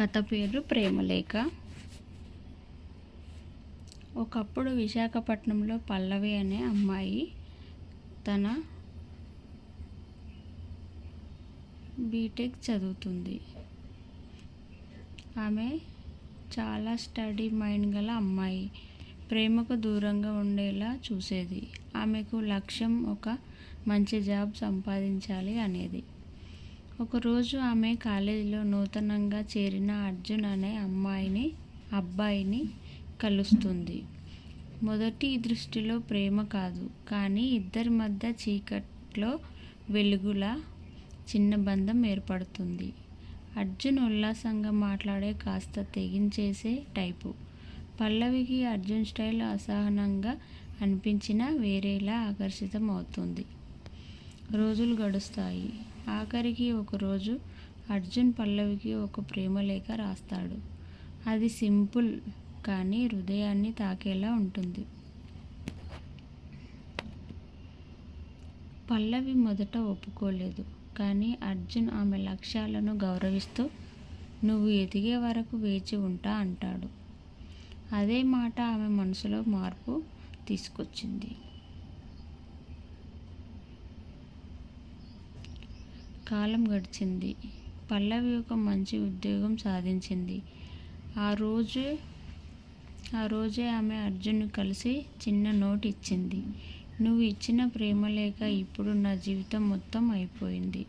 కథ పేరు ప్రేమలేఖ ఒకప్పుడు విశాఖపట్నంలో పల్లవి అనే అమ్మాయి తన బీటెక్ చదువుతుంది. ఆమె చాలా స్టడీ మైండ్ గల అమ్మాయి. ప్రేమకు దూరంగా ఉండేలా చూసేది. ఆమెకు లక్ష్యం ఒక మంచి జాబ్ సంపాదించాలి అనేది. ఒకరోజు ఆమె కాలేజీలో నూతనంగా చేరిన అర్జున్ అనే అమ్మాయిని అబ్బాయిని కలుస్తుంది. మొదటి దృష్టిలో ప్రేమ కాదు కానీ ఇద్దరి మధ్య చీకట్లో వెలుగులా చిన్న బంధం ఏర్పడుతుంది. అర్జున్ ఉల్లాసంగా మాట్లాడే కాస్త తెగించేసే టైపు. పల్లవికి అర్జున్ స్టైల్ అసహనంగా అనిపించినా వేరేలా ఆకర్షితం అవుతుంది రోజులు గడుస్తాయి. ఆఖరికి ఒకరోజు అర్జున్ పల్లవికి ఒక ప్రేమలేఖ రాస్తాడు. అది సింపుల్ కానీ హృదయాన్ని తాకేలా ఉంటుంది. పల్లవి మొదట ఒప్పుకోలేదు. కానీ అర్జున్ ఆమె లక్ష్యాలను గౌరవిస్తూ నువ్వు ఎదిగే వరకు వేచి ఉంటా అంటాడు. అదే మాట ఆమె మనసులో మార్పు తీసుకొచ్చింది. కాలం గడిచింది. పల్లవి ఒక మంచి ఉద్యోగం సాధించింది. ఆ రోజు ఆ రోజే ఆమె అర్జున్ కలిసి చిన్న నోట్ ఇచ్చింది. నువ్వు ఇచ్చిన ప్రేమ లేక ఇప్పుడు నా జీవితం మొత్తం అయిపోయింది.